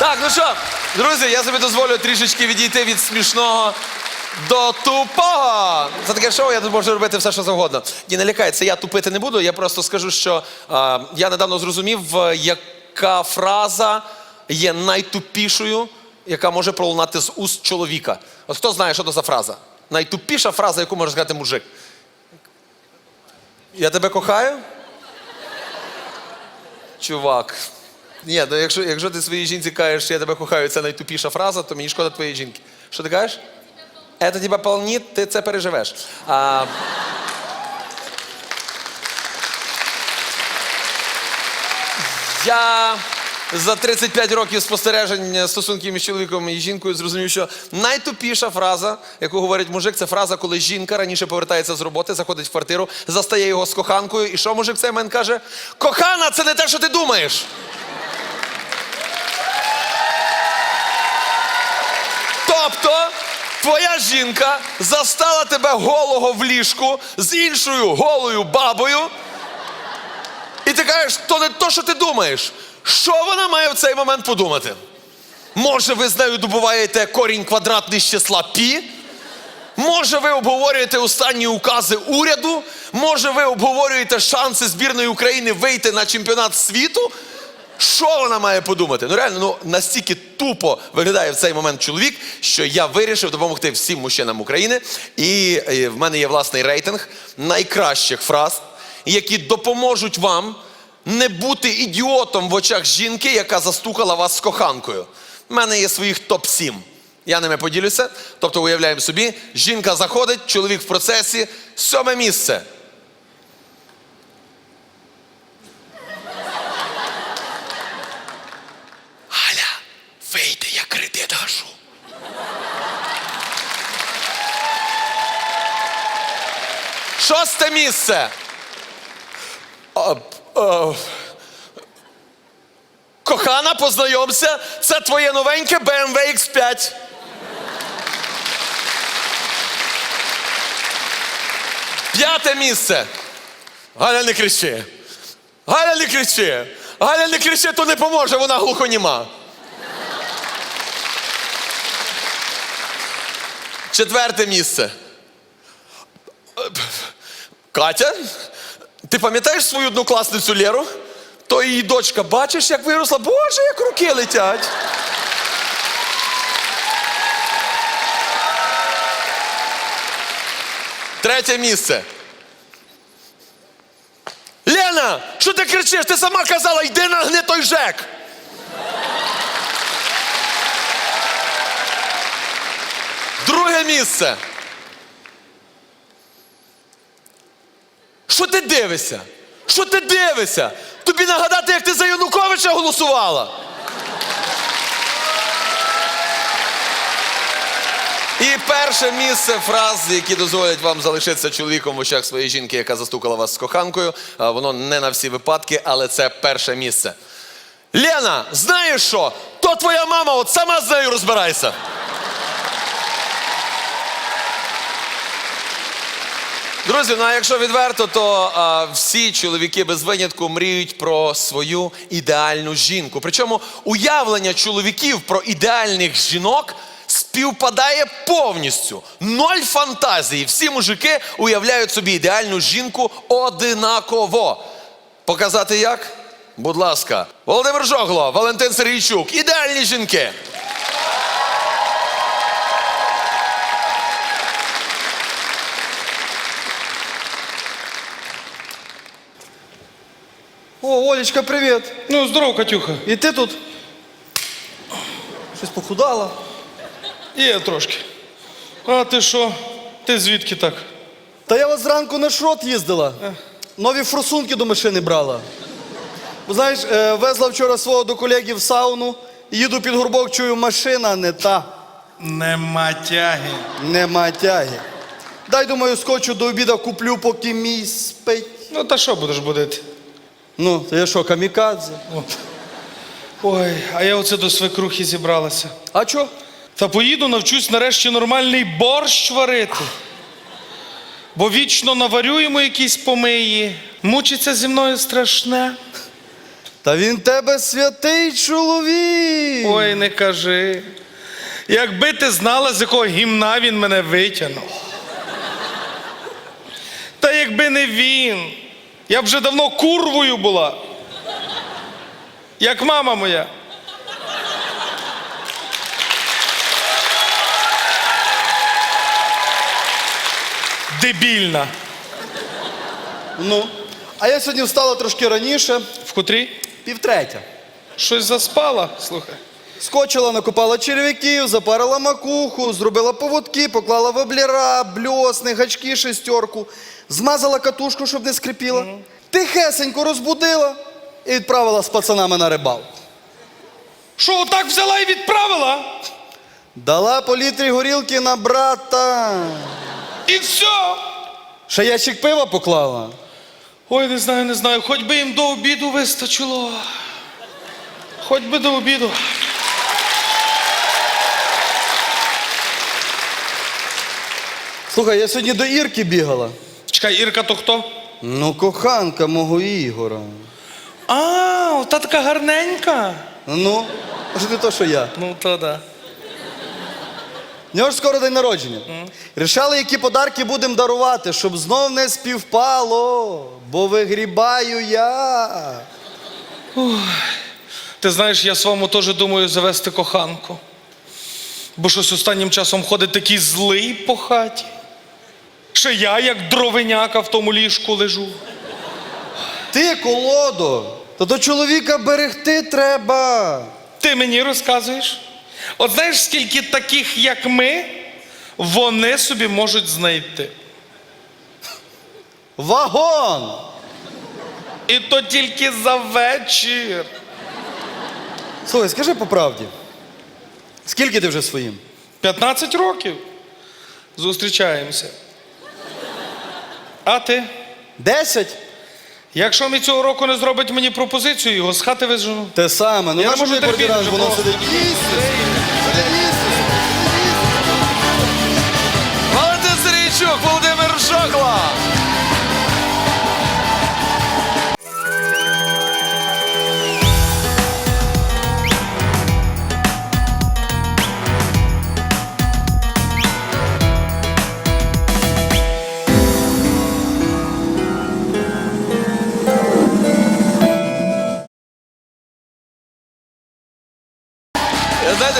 Так, ну що, друзі, я собі дозволю трішечки відійти від смішного до тупого. Це таке шоу, я тут можу робити все, що завгодно. Ні, не лякайте, я тупити не буду. Я просто скажу, що а, я недавно зрозумів, е, яка фраза є найтупішою, яка може пролунати з уст чоловіка. От хто знає, що це за фраза? Найтупіша фраза, яку може сказати мужик. Я тебе кохаю? Чувак. Ні, ну якщо, якщо ти своїй жінці кажеш, я тебе кохаю, це найтупіша фраза, то мені шкода твоєї жінки. Що ти кажеш? Це тебе полніт, ти це переживеш. А... Я за 35 років спостережень стосунків між чоловіком і жінкою зрозумів, що найтупіша фраза, яку говорить мужик, це фраза, коли жінка раніше повертається з роботи, заходить в квартиру, застає його з коханкою. І що мужик цей момент каже? Кохана, це не те, що ти думаєш. Твоя жінка застала тебе голого в ліжку з іншою голою бабою. І ти кажеш, то не то, що ти думаєш. Що вона має в цей момент подумати? Може, ви з нею добуваєте корінь квадратний з числа пі? Може, ви обговорюєте останні укази уряду? Може, ви обговорюєте шанси збірної України вийти на чемпіонат світу? Що вона має подумати? Ну реально, ну настільки тупо виглядає в цей момент чоловік, що я вирішив допомогти всім мужчинам України. І е, в мене є власний рейтинг найкращих фраз, які допоможуть вам не бути ідіотом в очах жінки, яка застукала вас з коханкою. У мене є своїх топ-7. Я ними поділюся. Тобто, уявляємо собі, жінка заходить, чоловік в процесі, сьоме місце. Галя, вийди, я кредит гашу. Шосте місце. А, а, кохана, познайомся, це твоє новеньке BMW X5. П'яте місце. Галя не кричи. Галя не кричи. Галя не кричи, то не поможе, вона глухоніма. Четверте місце. Катя, ти пам'ятаєш свою однокласницю Леру? То її дочка, бачиш, як виросла? Боже, як руки летять. Третє місце. Лена, що ти кричиш? Ти сама казала, йди на гни той ЖЕК. Друге місце. Що ти дивишся? Що ти дивишся? Тобі нагадати, як ти за Януковича голосувала? І перше місце фраз, які дозволять вам залишитися чоловіком в очах своєї жінки, яка застукала вас з коханкою. Воно не на всі випадки, але це перше місце. Лена, знаєш що? То твоя мама, от сама з нею розбирайся. Друзі, ну а якщо відверто, то а, всі чоловіки без винятку мріють про свою ідеальну жінку. Причому уявлення чоловіків про ідеальних жінок співпадає повністю. Ноль фантазії. Всі мужики уявляють собі ідеальну жінку одинаково. Показати як? Будь ласка, Володимир Жогло, Валентин Сергійчук. Ідеальні жінки. О, Олечка, привіт. Ну, здоров, Катюха. І ти тут? Щось похудала. Є трошки. А ти що? Ти звідки так? Та я от зранку на шрот їздила. Нові форсунки до машини брала. Бо знаєш, е, везла вчора свого до колеги в сауну, їду під горбок, чую, машина не та, Нема тяги. нема тяги. Дай, думаю, скочу до обіда, куплю, поки мій спить. Ну, та що будеш будити? Ну, то я що, камікадзе? Ой, а я оце до свекрухи зібралася. А чо? Та поїду, навчусь нарешті нормальний борщ варити. Бо вічно наварю йому якісь помиї. Мучиться зі мною страшне. Та він тебе святий чоловік. Ой, не кажи. Якби ти знала, з якого гімна він мене витягнув. Та якби не він, я б вже давно курвою була. Як мама моя. Дебільна. Ну. А я сьогодні встала трошки раніше, В котрій? півтретя. Щось заспала, слухай. Скочила, накопала черв'яків, запарила макуху, зробила поводки, поклала воблера, бльосни, гачки, шестерку, змазала катушку, щоб не скрипіла. Тихесенько розбудила і відправила з пацанами на рибалку. Що, отак взяла і відправила? Дала по літрі горілки на брата. І все. Ще ящик пива поклала. Ой, не знаю, не знаю. Хоч би їм до обіду вистачило. Хоч би до обіду. Слухай, я сьогодні до Ірки бігала. Чекай, Ірка, то хто? Ну, коханка мого Ігора. А, та така гарненька. Ну, не то, що я. Ну, то да. В нього ж скоро день народження. Рішали, які подарки будемо дарувати, щоб знов не співпало, бо вигрібаю я. Ти знаєш, я своєму теж думаю завести коханку. Бо щось останнім часом ходить такий злий по хаті. Ще я, як дровеняка, в тому ліжку лежу. Ти, колодо, то до чоловіка берегти треба. Ти мені розказуєш? От знаєш, скільки таких, як ми, вони собі можуть знайти. Вагон! І то тільки за вечір. Слухай, скажи по правді. Скільки ти вже своїм? 15 років. Зустрічаємося. А ти? Десять? Якщо мені цього року не зробить мені пропозицію, його з хати вижену. Те саме. Ну Я можу терпіти вже воно просто. сидить.